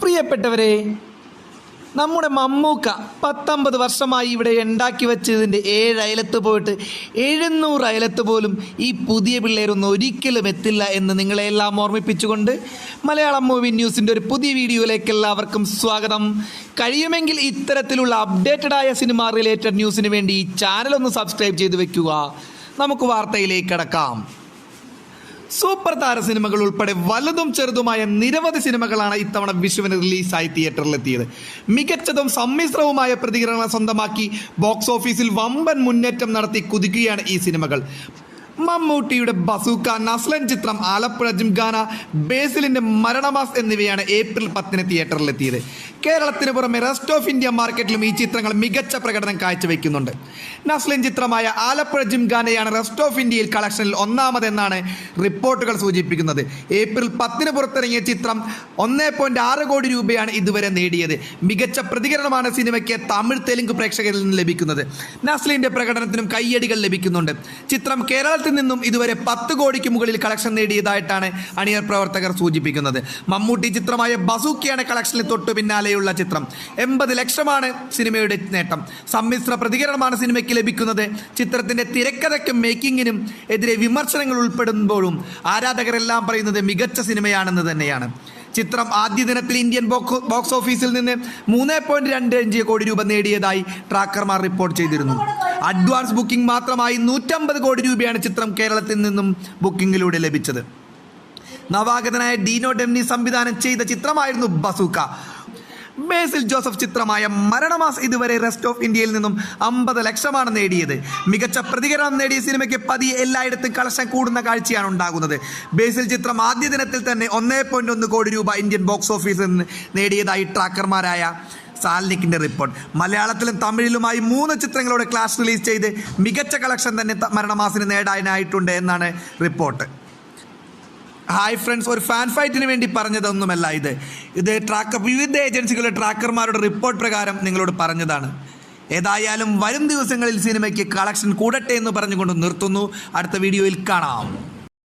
പ്രിയപ്പെട്ടവരെ നമ്മുടെ മമ്മൂക്ക പത്തൊമ്പത് വർഷമായി ഇവിടെ ഉണ്ടാക്കി വെച്ചതിന്റെ ഏഴ് അയലത്ത് പോയിട്ട് എഴുന്നൂറ് അയലത്ത് പോലും ഈ പുതിയ പിള്ളേരൊന്നും ഒരിക്കലും എത്തില്ല എന്ന് നിങ്ങളെല്ലാം ഓർമ്മിപ്പിച്ചുകൊണ്ട് മലയാളം മൂവി ന്യൂസിന്റെ ഒരു പുതിയ വീഡിയോയിലേക്ക് എല്ലാവർക്കും സ്വാഗതം. കഴിയുമെങ്കിൽ ഇത്തരത്തിലുള്ള അപ്ഡേറ്റഡ് ആയ സിനിമ റിലേറ്റഡ് ന്യൂസിന് വേണ്ടി ഈ ചാനൽ ഒന്ന് സബ്സ്ക്രൈബ് ചെയ്ത് വെക്കുക. നമുക്ക് വാർത്തയിലേക്ക് കടക്കാം. സൂപ്പർ താര സിനിമകൾ ഉൾപ്പെടെ വലുതും ചെറുതുമായ നിരവധി സിനിമകളാണ് ഇത്തവണ വിഷുവിന് റിലീസായി തിയേറ്ററിലെത്തിയത്. മികച്ചതും സമ്മിശ്രവുമായ പ്രതികരണം സ്വന്തമാക്കി ബോക്സ് ഓഫീസിൽ വമ്പൻ മുന്നേറ്റം നടത്തി കുതിക്കുകയാണ് ഈ സിനിമകൾ. മമ്മൂട്ടിയുടെ ബസൂക്ക നസ്ലൻ ചിത്രം ആലപ്പുഴ ജിംഖാന ബേസിലിന്റെ മരണമാസ് എന്നിവയാണ് ഏപ്രിൽ പത്തിന് തിയേറ്ററിലെത്തിയത്. കേരളത്തിന് പുറമെ റെസ്റ്റ് ഓഫ് ഇന്ത്യ മാർക്കറ്റിലും ഈ ചിത്രങ്ങൾ മികച്ച പ്രകടനം കാഴ്ചവെക്കുന്നുണ്ട്. നസ്ലിൻ ചിത്രമായ ആലപ്പുഴ ജിംഖാനയാണ് റെസ്റ്റ് ഓഫ് ഇന്ത്യയിൽ കളക്ഷനിൽ ഒന്നാമതെന്നാണ് റിപ്പോർട്ടുകൾ സൂചിപ്പിക്കുന്നത്. ഏപ്രിൽ പത്തിന് പുറത്തിറങ്ങിയ ചിത്രം ഒന്നേ പോയിന്റ് ആറ് കോടി രൂപയാണ് ഇതുവരെ നേടിയത്. മികച്ച പ്രതികരണമാണ് സിനിമയ്ക്ക് തമിഴ് തെലുങ്ക് പ്രേക്ഷകരിൽ നിന്ന് ലഭിക്കുന്നത്. നസ്ലിന്റെ പ്രകടനത്തിനും കയ്യടികൾ ലഭിക്കുന്നുണ്ട്. ചിത്രം കേരളത്തിൽ നിന്നും ഇതുവരെ പത്ത് കോടിക്ക് മുകളിൽ കളക്ഷൻ നേടിയതായിട്ടാണ് അണിയർ പ്രവർത്തകർ സൂചിപ്പിക്കുന്നത്. മമ്മൂട്ടി ചിത്രമായ ബസൂക്കിയാണ് കളക്ഷനിൽ തൊട്ടു പിന്നാലെയുള്ള ചിത്രം. എൺപത് ലക്ഷമാണ് സിനിമയുടെ നേട്ടം. സമ്മിശ്ര പ്രതികരണമാണ് സിനിമയ്ക്ക് ലഭിക്കുന്നത്. ചിത്രത്തിന്റെ തിരക്കഥയ്ക്കും മേക്കിങ്ങിനും എതിരെ വിമർശനങ്ങൾ ഉൾപ്പെടുമ്പോഴും ആരാധകരെല്ലാം പറയുന്നത് മികച്ച സിനിമയാണെന്ന് തന്നെയാണ്. ചിത്രം ആദ്യ ദിനത്തിൽ ഇന്ത്യൻ ബോക്സ് ഓഫീസിൽ നിന്ന് മൂന്ന് പോയിന്റ് രണ്ട് അഞ്ച് കോടി രൂപ നേടിയതായി ട്രാക്കർമാർ റിപ്പോർട്ട് ചെയ്തിരുന്നു. അഡ്വാൻസ് ബുക്കിംഗ് മാത്രമായി നൂറ്റമ്പത് കോടി രൂപയാണ് ചിത്രം കേരളത്തിൽ നിന്നും ബുക്കിംഗിലൂടെ ലഭിച്ചത്. നവാഗതനായ ഡീനോ ഡെമ്നി സംവിധാനം ചെയ്ത ചിത്രമായിരുന്നു ബസൂക്ക. ബേസിൽ ജോസഫ് ചിത്രമായ മരണമാസ് ഇതുവരെ റെസ്റ്റ് ഓഫ് ഇന്ത്യയിൽ നിന്നും അമ്പത് ലക്ഷമാണ് നേടിയത്. മികച്ച പ്രതികരണം നേടിയ സിനിമയ്ക്ക് പതിയെ എല്ലായിടത്തും കളക്ഷൻ കൂടുന്ന കാഴ്ചയാണ് ഉണ്ടാകുന്നത്. ബേസിൽ ചിത്രം ആദ്യ ദിനത്തിൽ തന്നെ ഒന്നേ പോയിന്റ് ഒന്ന് കോടി രൂപ ഇന്ത്യൻ ബോക്സ് ഓഫീസിൽ നിന്ന് നേടിയതായി ട്രാക്കർമാരായ സാൽനിക്കിന്റെ റിപ്പോർട്ട് മലയാളത്തിലും തമിഴിലുമായി മൂന്ന് ചിത്രങ്ങളോട് ക്ലാസ് റിലീസ് ചെയ്ത് മികച്ച കളക്ഷൻ തന്നെ മരണമാസിന് നേടാനായിട്ടുണ്ട് എന്നാണ് റിപ്പോർട്ട് ഹായ് ഫ്രണ്ട്സ് ഒരു ഫാൻ ഫൈറ്റിന് വേണ്ടി പറഞ്ഞതൊന്നുമല്ല ഇത്. ഇത് ട്രാക്കർ വിവിധ ഏജൻസികളുടെ ട്രാക്കർമാരുടെ റിപ്പോർട്ട് പ്രകാരം നിങ്ങളോട് പറഞ്ഞതാണ്. ഏതായാലും വരും ദിവസങ്ങളിൽ സിനിമയ്ക്ക് കളക്ഷൻ കൂടട്ടെ എന്ന് പറഞ്ഞുകൊണ്ട് നിർത്തുന്നു. അടുത്ത വീഡിയോയിൽ കാണാം.